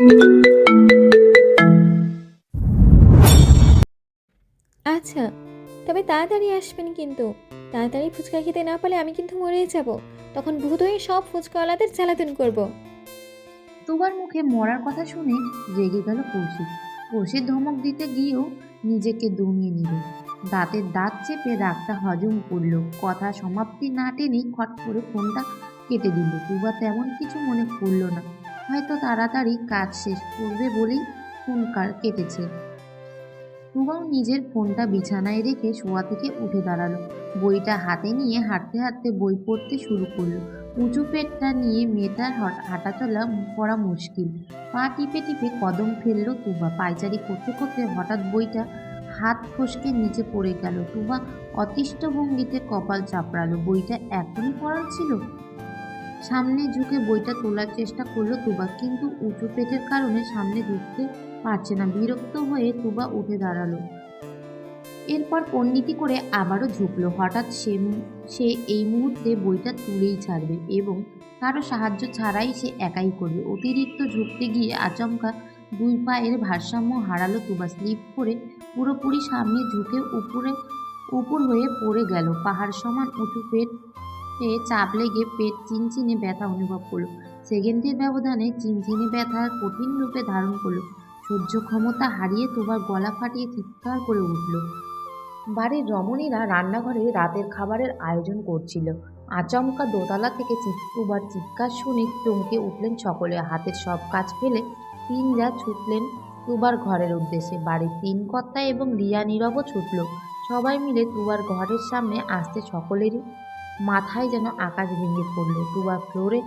আচ্ছা তবে তাড়াতাড়ি আসবেন কিন্তু। তাড়াতাড়ি ফুচকা খেতে না পারলে আমি কিন্তু মরে যাব। তখন ভূত হয়ে সব ফুচকাওয়ালাদের জ্বালাতন করব। তুবার মুখে মরার কথা শুনে রেগে গেল কৌশিক। কৌশিক ধমক দিতে গিয়েও নিজেকে দমিয়ে নিল। দাঁতের দাঁত চেপে রাগটা হজম করল। কথা সমাপ্তি না টেনেই খট করে ফোনটা কেটে দিল। তুবা তেমন কিছু মনে করল না। হয়তো তাড়াতাড়ি কাজ শেষ করবে বলেই ফোন কেটেছে। তুবাও নিজের ফোনটা বিছানায় রেখে শোয়া থেকে উঠে দাঁড়াল। বইটা হাতে নিয়ে হাঁটতে হাঁটতে বই পড়তে শুরু করল। উঁচু পেটটা নিয়ে মেয়েটার হট- হাঁটাচলা করা মুশকিল। পা টিপে টিপে কদম ফেলল তুবা পায়চারি করতে করতে হঠাৎ বইটা হাত ফসকে নিচে পড়ে গেল। তুবা অতিষ্ঠ ভঙ্গিতে কপাল চাপড়ালো। বইটা এখনই পড়ার ছিল? সামনে ঝুঁকে বইটা তোলার চেষ্টা করল তুবা, কিন্তু উঁচু পেটের কারণে সামনে ঝুঁকতে পারছে না। বিরক্ত হয়ে তুবা উঠে দাঁড়াল। এরপর পণ্ডিতি করে আবারও ঝুঁকলো। হঠাৎ সে সে এই মুহূর্তে বইটা তুলেই ছাড়বে এবং কারও সাহায্য ছাড়াই সে একাই করবে। অতিরিক্ত ঝুঁকতে গিয়ে আচমকা দুই পায়ের ভারসাম্য হারালো তুবা। স্লিপ করে পুরোপুরি সামনে ঝুঁকে উপরে, উপর হয়ে পড়ে গেল। পাহাড় সমান উঁচু পেট পেয়ে চাপ লেগে পেট চিনচিনে ব্যথা অনুভব করল। সেকেন্ডের ব্যবধানে চিনচিনে ব্যথা কঠিন রূপে ধারণ করল। সহ্য ক্ষমতা হারিয়ে তোবার গলা ফাটিয়ে চিৎকার করে উঠল। বাড়ির রমণীরা রান্নাঘরে রাতের খাবারের আয়োজন করছিল। আচমকা দোতলা থেকে চিৎকুবার চিৎকার শুনে চমকে উঠলেন সকলে। হাতের সব কাজ ফেলে তিন যা ছুটলেন তুবার ঘরের উদ্দেশ্যে। বাড়ির তিন কর্তা এবং রিয়া নীরবও ছুটল। সবাই মিলে তুবার ঘরের সামনে আসতে সকলেরই মাথায় যেন আকাশ ভেঙে পড়ল। তুবার ফ্লোরে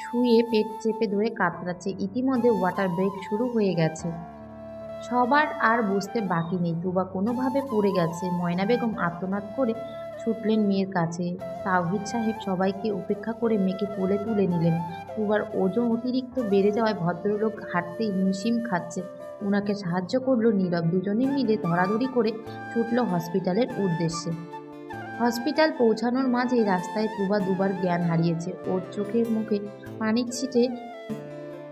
শুয়ে পেট চেপে ধরে কাতরাচ্ছে। ইতিমধ্যে ওয়াটার ব্রেক শুরু হয়ে গেছে। সবার আর বুঝতে বাকি নেই। তুবা কোনোভাবে পড়ে গেছে। ময়না বেগম আত্মনাদ করে ছুটলেন মেয়ের কাছে। তাওহিদ সাহেব সবাইকে উপেক্ষা করে মেয়েকে কোলে তুলে নিলেন। তুবার ওজন অতিরিক্ত বেড়ে যাওয়ায় ভদ্রলোক হাঁটতে হিমশিম খাচ্ছে। ওনাকে সাহায্য করল নীরব। দুজনে মিলে ধরাধরি করে ছুটল হসপিটালের উদ্দেশ্যে। হসপিটাল পৌঁছানোর মাঝেই রাস্তায় তুবা দুবার জ্ঞান হারিয়েছে। ওর চোখের মুখে পানি ছিটে,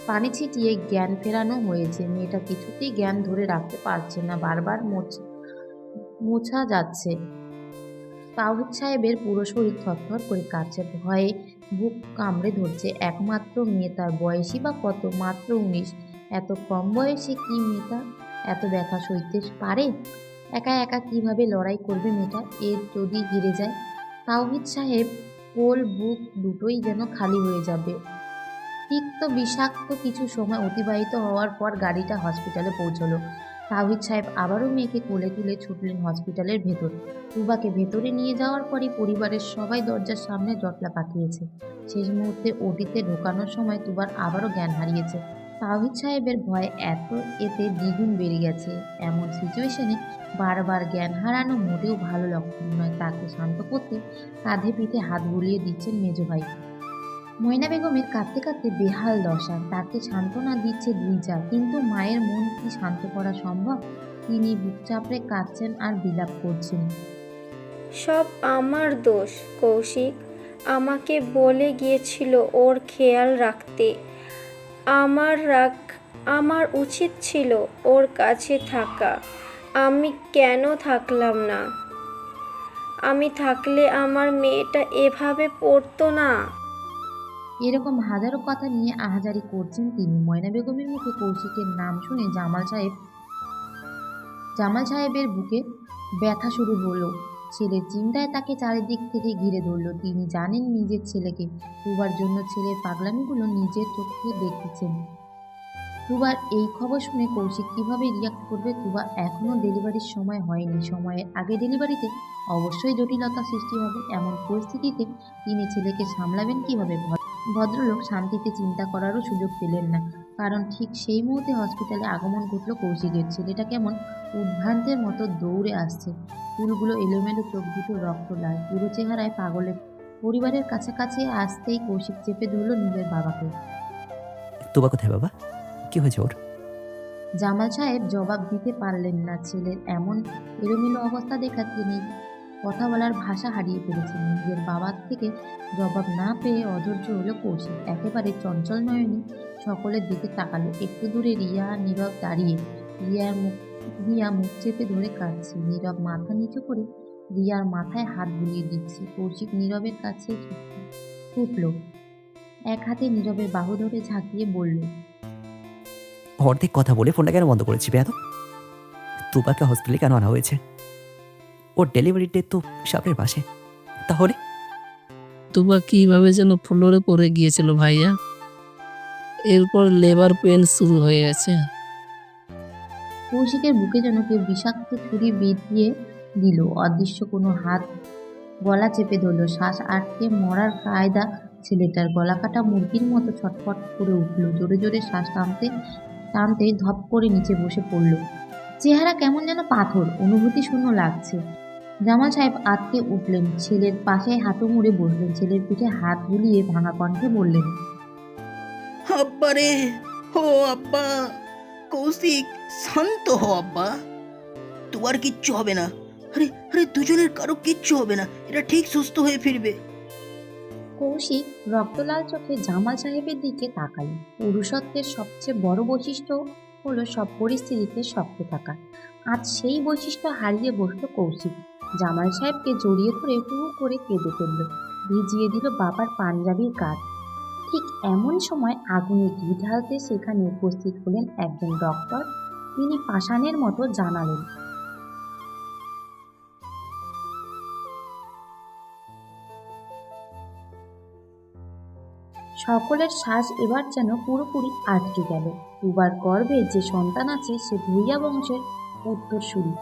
পানি ছিটিয়ে জ্ঞান ফেরানো হয়েছে। মেয়েটা কিছুতেই জ্ঞান ধরে রাখতে পারছে না। বারবার মোছ- মোছা যাচ্ছে। তাওহিদ সাহেবের পুরো শরীর থরথর করে কাঁপছে। ভয়ে বুক কামড়ে ধরছে। একমাত্র মেয়ে তার বয়সী বা কত? মাত্র উনিশ। এত কম বয়সে কি মেয়েটা এত ব্যথা সইতে পারে? একা একা কীভাবে লড়াই করবে মেয়েটা? এর যদি হেরে যায়? তাওহিদ সাহেব, কোল, বুক দুটোই যেন খালি হয়ে যাবে। তিক্ত বিষাক্ত কিছু সময় অতিবাহিত হওয়ার পর গাড়িটা হসপিটালে পৌঁছলো। তাহিদ সাহেব আবারও মেয়েকে কোলে তুলে ছুটলেন হসপিটালের ভেতর। তুবাকে ভেতরে নিয়ে যাওয়ার পরই পরিবারের সবাই দরজার সামনে জটলা পাঠিয়েছে শেষ মুহূর্তে ওটিতে ঢোকানোর সময় তুবার আবারও জ্ঞান হারিয়েছে। তাহিদ সাহেবের ভয় এত, এতে দ্বিগুণ বেড়ে গেছে। এমন সিচুয়েশনে বারবার জ্ঞান হারানো মোটেও ভালো লক্ষণ নয় তাকে শান্ত করতে। কাঁধে পিঠে হাত বুলিয়ে দিচ্ছেন মেজো ভাই। ময়না বেগমের কাঁদতে কাঁদতে বেহাল দশা, তাকে সান্ত্বনা দিচ্ছে দুই যা কিন্তু মায়ের মন কি শান্ত করা সম্ভব? তিনি বুক চাপড়ে কাঁদছেন আর বিলাপ করছেন। সব আমার দোষ, কৌশিক। আমাকে বলে গিয়েছিল ওর খেয়াল রাখতে। আমার রাখ আমার উচিত ছিল ওর কাছে থাকা। আমি কেন থাকলাম না? আমি থাকলে আমার মেয়েটা এভাবে পড়তো না। এরকম হাজারো কথা নিয়ে আহাজারি করছেন তিনি। ময়না বেগমের মুখে কৌশিকের নাম শুনে জামাল সাহেব জামাল সাহেবের বুকে ব্যথা শুরু হলো। ছেলের চিন্তায় তাকে চারিদিক থেকে ঘিরে ধরল। তিনি জানেন নিজের ছেলেকে। দুবার জন্য ছেলের পাগলামিগুলো নিজের চোখে দেখেছেন। তুবার এই খবর শুনে কৌশিক কীভাবে রিয়াক্ট করবে তুবা এখনও ডেলিভারির সময় হয়নি। সময়ের আগে ডেলিভারিতে অবশ্যই জটিলতা সৃষ্টি হবে। এমন পরিস্থিতিতে তিনি ছেলেকে সামলাবেন কীভাবে? ভদ্রলোক শান্তিতে চিন্তা করারও সুযোগ পেলেন না। কারণ ঠিক সেই মুহূর্তে হসপিটালে আগমন ঘটল কৌশিকের ছেলেটা কেমন? উদ্ভ্রান্তের মতো দৌড়ে আসছে। চুলগুলো এলোমেলো চোখ দুটো রক্ত লাল। পুরো চেহারায় পাগলের। পরিবারের কাছাকাছি আসতেই কৌশিক চেপে ধরল নিজের বাবাকে। তোবা কোথায় বাবা? কি হয়েছে ওর? জামাল সাহেব জবাব দিতে পারলেন না ছেলের। এমন এলোমেলো অবস্থা দেখা তিনি কথা বলার ভাষা হারিয়ে ফেলেছেন নিজের বাবার থেকে জবাব না পেয়ে অধৈর্য হলো কৌশিক। একেবারে চঞ্চল নয়নে সকলের দিকে তাকালো। একটু দূরে রিয়া, নীরব দাঁড়িয়ে। রিয়ার মুখ, রিয়া মুখ চেপে ধরে কাঁদছে। নীরব মাথা নিচু করে রিয়ার মাথায় হাত বুলিয়ে দিচ্ছে। কৌশিক নীরবের কাছে ছুটল এক হাতে নীরবের বাহু ধরে ঝাঁকিয়ে বলল, অর্ধেক কথা বলে ফোনটা কেন বন্ধ করেছি বেয়াদ তুবাকে হসপিটালে কেন আনা হয়েছে? ওর ডেলিভারি ডেট তো সামনের পাশে। তাহলে? তুবা কীভাবে যেন ফ্লোরে পড়ে গিয়েছিল ভাইয়া? এরপর লেবার পেন শুরু হয়ে গেছে। কৌশিকের বুকে যেন কেউ বিষাক্ত ছুরি বিধিয়ে দিল অদৃশ্য কোনো হাত গলা চেপে ধরলো শ্বাস আটকে মরার কায়দা ছেলেটার গলা কাটা মুরগির মতো ছটফট করে উঠল জোরে জোরে শ্বাস টানতে টানতে ধপ করে নিচে বসে পড়ল। চেহারা কেমন যেন পাথর অনুভূতি শূন্য লাগছে। জামাল সাহেব আটকে উঠলেন ছেলের পাশে হাঁটু মুড়ে বসলেন ছেলের পিঠে হাত বুলিয়ে ভাঙা কণ্ঠে বললেন আব্বা রে ও আব্বা কৌশিক শান্ত হ আব্বা। তোমার কিচ্ছু হবে না। আরে আরে দুজনের কারও কিচ্ছু হবে না। এটা ঠিক সুস্থ হয়ে ফিরবে। কৌশিক রক্তলাল চোখে জামাল সাহেবের দিকে তাকালেন। পুরুষত্বের সবচেয়ে বড় বৈশিষ্ট্য হলো সব পরিস্থিতিতে শক্ত থাকা। আজ সেই বৈশিষ্ট্য হারিয়ে বসল কৌশিক। জামাল সাহেবকে জড়িয়ে ধরে হু করে কেঁদে ফেলল। ভিজিয়ে দিল বাবার পাঞ্জাবির কাজ। ঠিক এমন সময় আগুনে ঘি ঢালতে সেখানে উপস্থিত হলেন একজন ডক্টর। তিনি পাষাণের মতো জানালেন সকলের শ্বাস এবার যেন পুরোপুরি আটকে গেল। দুবার গর্ভে যে সন্তান আছে, সে ভুইয়া বংশের উত্তরসূরি।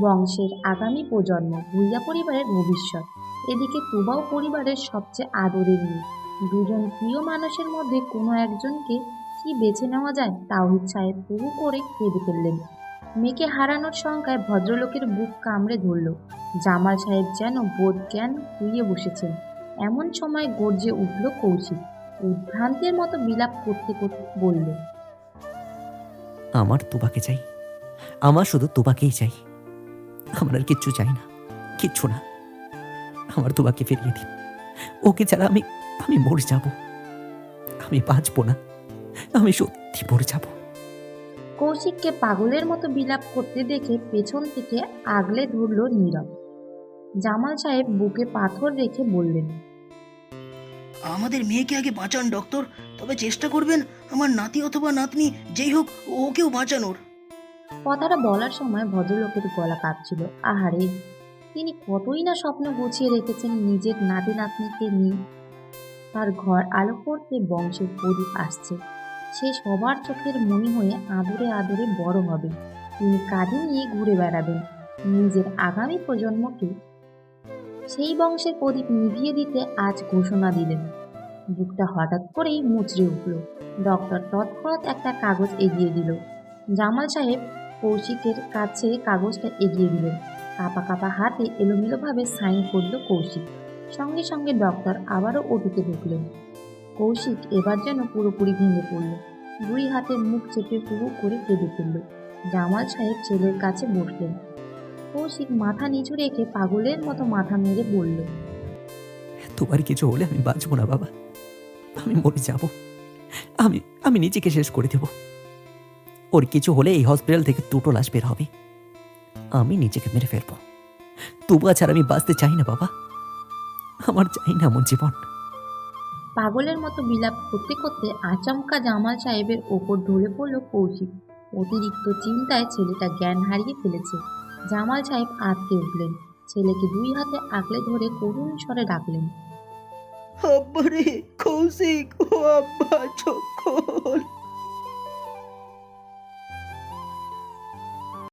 বংশের আগামী প্রজন্ম ভুইয়া পরিবারের ভবিষ্যৎ। এদিকে তুবাও পরিবারের সবচেয়ে আদরের মেয়ে। দুজন প্রিয় মানুষের মধ্যে কোনো একজনকে কি বেছে নেওয়া যায় তাওহিদ সাহেব পুরু করে কেঁদে ফেললেন। মেয়েকে হারানোর শঙ্কায় ভদ্রলোকের বুক কামড়ে ধরল। জামাল সাহেব যেন বোধ জ্ঞান খুইয়ে বসেছেন। এমন সময় গর্জে উঠল কৌশিক। উদ্ভ্রান্তের মতো বিলাপ করতে করতে বলল আমার তুবাকে চাই। আমার শুধু তুবাকেই চাই। আমার আর কিচ্ছু চাই না কিচ্ছু না। আমার তুবাকে ফিরিয়ে দিন। ওকে ছাড়া আমি আমি মরে যাব। আমি বাঁচবো না। আমি সত্যি মরে যাব। কৌশিককে পাগলের মতো বিলাপ করতে দেখে পেছন থেকে আগলে ধরল নীরব। জামাল সাহেব বুকে পাথর রেখে বললেন আমাদের মেয়েকে আগে বাঁচান, ডক্টর। তবে চেষ্টা করবেন আমার নাতি অথবা নাতনি, যেই হোক, ওকেও বাঁচানোর। কথাটা বলার সময় ভদ্রলোকের গলা কাঁপছিল। আহারে, তিনি কতই না স্বপ্ন গুছিয়ে রেখেছেন নিজের নাতি নাতনিকে নিয়ে। তার ঘর আলো করতে বংশের প্রদীপ আসছে। সে সবার চোখের মনে হয়ে আদরে আদরে বড় হবে। তিনি কাঁধে নিয়ে ঘুরে বেড়াবেন। নিজের আগামী প্রজন্মকে সেই বংশের প্রদীপ নিভিয়ে দিতে আজ ঘোষণা দিলেন। বুকটা হঠাৎ করেই মুচড়ে উঠল। ডক্টর তৎক্ষণাৎ একটা কাগজ এগিয়ে দিল। জামাল সাহেব কৌশিকের কাছে কাগজটা এগিয়ে দিলেন। কাপা কাপা হাতে এলোমেলোভাবে সাইন করল কৌশিক। সঙ্গে সঙ্গে ডক্টর আবারও ওটিতে ঢুকলেন। কৌশিক এবার যেন পুরোপুরি ভেঙে পড়ল। দুই হাতে মুখ চেপে পুরো করে কেঁদে ফেলল। জামাল সাহেব ছেলের কাছে বসলেন। কৌশিক মাথা নিচু রেখে পাগলের মতো মাথা মেরে বলল তোমার কিছু হলে আমি বাঁচবো না বাবা। আমি মরে যাব। আমি আমি নিজেকে শেষ করে দেব। ওর কিছু হলে এই হসপিটাল থেকে দুটো লাশ বের হবে। আমি নিজেকে মেরে ফেলব। তুবা ছাড়া আমি বাঁচতে চাই না বাবা। আমার চাই না এমন জীবন। পাগলের মতো বিলাপ করতে করতে আচমকা জামাল সাহেবের ওপর ঢলে পড়ল কৌশিক। অতিরিক্ত চিন্তায় ছেলেটা জ্ঞান হারিয়ে ফেলেছে। জামাল সাহেব আঁতকে উঠলেন। ছেলেকে দুই হাতে আঁকলে ধরে করুণ স্বরে ডাকলেন আব্বা রে কৌশিক, ও আব্বা চোখ